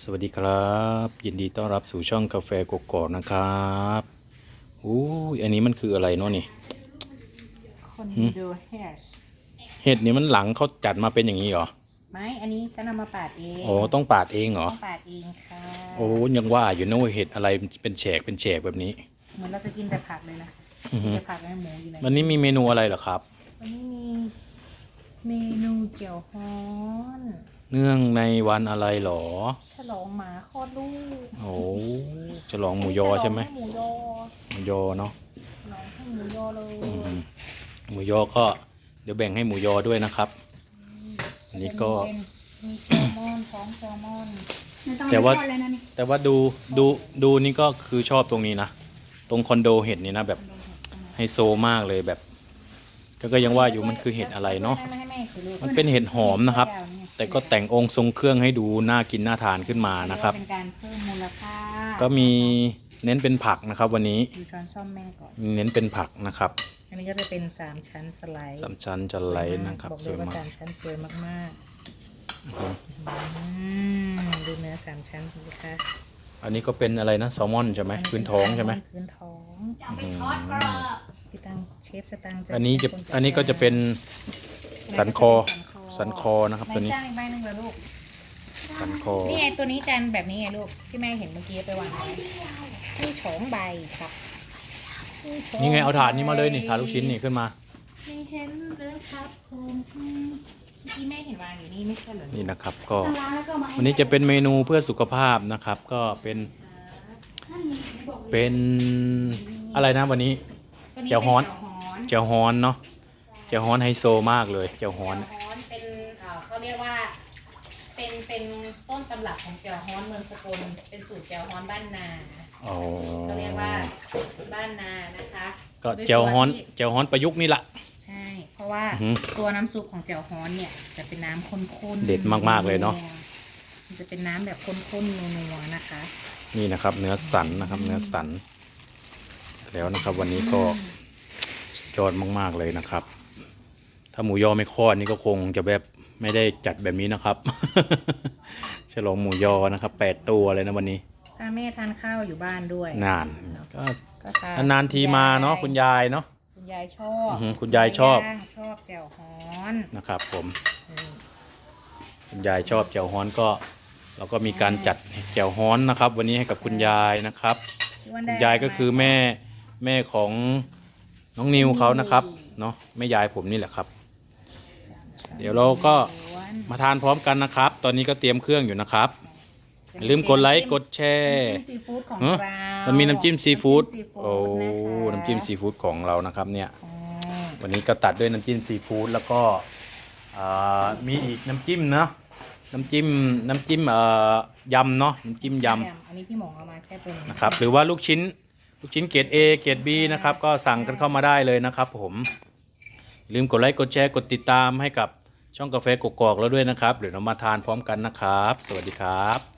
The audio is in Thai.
สวัสดีครับ ยินดีต้อนรับสู่ช่องกาแฟกกอกนะครับอู้ยอันนี้มันคืออะไรเนาะนี่คนหืมดูแฮชเห็ดนี่มันหลังเขาจัดมาเป็นอย่างนี้เหรอไม่ อันนี้ฉันเอามาปาดเองโอ้ต้องปาดเองเหรอต้องปาดเองค่ะโอ้ยังว่าอยู่นะว่าเห็ดอะไรเป็นแฉกเป็นแฉกแบบนี้ เหมือนเราจะกินแต่ผักเลยนะอือฮึแต่ผักและหมูอยู่ไหนวันนี้มีเมนูอะไรเหรอครับ วันนี้มีเมนูเจียวฮ้อน เนื่องในวันอะไรเหรอ ฉลองหมาคลอดลูกโอ้ฉลองหมูยอใช่ไหมฉลองหมูยอหมูยอเนาะฉลองให้หมูยอเลยอืมหมูยอก็เดี๋ยวแบ่งให้หมูยอด้วยนะครับ อันนี้ก็ จะมีเป็นมีแซลมอนท้องแซลมอนไม่ต้องแต่ว่าไปทอดเลยนะนี่แต่ว่าดูดูดูนี่ก็คือชอบตรงนี้นะ ตรงคอนโดเห็ดนี่นะแบบไฮโซมากเลยแบบ ก็ก็ยังว่าอยู่มันคือเห็ดอะไรเนาะไม่ให้แม่สิลูกมันเป็นเห็ดหอมนะครับ แต่ก็แต่งองค์ทรงเครื่องให้ดูน่ากินน่าทานขึ้นมานะครับ เป็นการเพิ่มมูลค่าก็มีเน้นเป็นผักนะครับ วันนี้ดูช้อนซ่อมแม่ก่อนมีเน้นเป็นผักนะครับ อันนี้ก็จะเป็นสามชั้นสไลด์สามชั้นจะไหลนะครับบอกสเลวยยว่ามาสากมชั้นสวยมากๆอืมดูเนื้อสามชั้นสิคะอันนี้ก็เป็นอะไรนะแซลมอนใช่ไหมพื้นท้องใช่ไหมพื้นท้องจะเอาไปทอดกรอบ พี่ตังเชฟสตังค์อันนี้จะเป็คอันนี้ก็จะเป็นสันคอสัสันคอนะครับตัวนี้ไหจ้างอีกใบหนึงเหรอลูก สันคอ นี่ไงตัวนี้จานแบบนี้ไงลูกที่แม่เห็นเมื่อกี้ไปวางไว้นี่โฉงใบครับโฉนี่ไงเอาถาดนี้มาเลยนี่ถาดลูกชิ้นนี่ขึ้นมา ไม่เห็นเลยครับผมอืมเมื่อกี้แม่เห็นวางอยู่นี่ไม่ใช่เหรอนี่นะครับก็ทางร้านแล้วก็เอามาให้วันนี้จะเป็นเมนูเพื่อสุขภาพนะครับ ก็เป็นนั่นไงบอกเลยเป็นอะไรนะวันนี้ ตัวนี้เจียวฮ้อนเป็นเจียวฮ้อนเนาะเจียวฮ้อนไฮโซมากเลยเจียวฮ้อนเจียวฮ้อนเป็นเอ่อเขาเรียกว่า เป็นเป็นต้นตำรับของเจียวฮ้อนเมืองสกลเป็นสูตรเจียวฮ้อนบ้านนาอ๋อ เขาเรียกว่าบ้านนานะคะ ก็เจียวฮ้อนเจียวฮ้อนประยุกต์นี่แหละ ใช่ เพราะว่าอือหือตัวน้ำซุปของเจียวฮ้อนเนี่ยจะเป็นน้ำข้นๆเด็ดมากๆเลยเนอะ มันจะเป็นน้ำแบบข้นๆนัวๆนะคะ นี่นะครับ เนื้อสันนะครับ เนื้อสัน แล้วนะครับ วันนี้ก็ยอดมาก ๆ เลยนะครับ ถ้าหมูยอไม่คลอดนี่ก็คงจะแบบไม่ได้จัดแบบนี้นะครับ ฉลองหมูยอนะครับแปดตัวเลยนะวันนี้ถ้าแม่ทานข้าวอยู่บ้านด้วยนานก็ก็ทานานๆทีมาเนาะคุณยายเนาะคุณยายชอบอือหือคุณยายชอบคุณยายชอบแจ่วฮ้อนนะครับ ผม อืมคุณยายชอบแจ่วฮ้อนก็ เราก็มีการจัดแจ่วฮ้อนนะครับ วันนี้ให้กับคุณยายนะครับพี่วันคุได้ณยายก็คือแม่ แม่ของน้องนิวเขานะครับเนาะแม่ยายผมนี่แหละครับ เดี๋ยวเราก็มาทานพร้อมกันนะครับ ตอนนี้ก็เตรียมเครื่องอยู่นะครับอย่าลืมกดไลค์กดแชร์น้ำจิ้มซีฟู้ดของฮะเรามันมีน้ำจิ้มซีฟู้ดน้ำจิ้มซีฟู้โอ้ดนะคะน้ำจิ้มซีฟู้ดของเรานะครับเนี่ยใช่วันนี้ก็ตัดด้วยน้ำจิ้มซีฟู้ดแล้วก็อ่ามีอีกน้ำจิ้มเนาะน้ำจิ้มน้ำจิ้มเอ่อยำเนาะน้ำจิ้มยอันนี้พี่หมงเอามาแค่เป็นำนะครับหรือว่าลูกชิ้น ลูกชิ้นเกรด A เกรด B นะครับ ก็สั่งกันเข้ามาได้เลยนะครับผมลืมกดไลค์กดแชร์กดติดตามให้กับช่องกาแฟกกอกแล้วด้วยนะครับเดี๋ยวเรามาทานพร้อมกันนะครับ สวัสดีครับ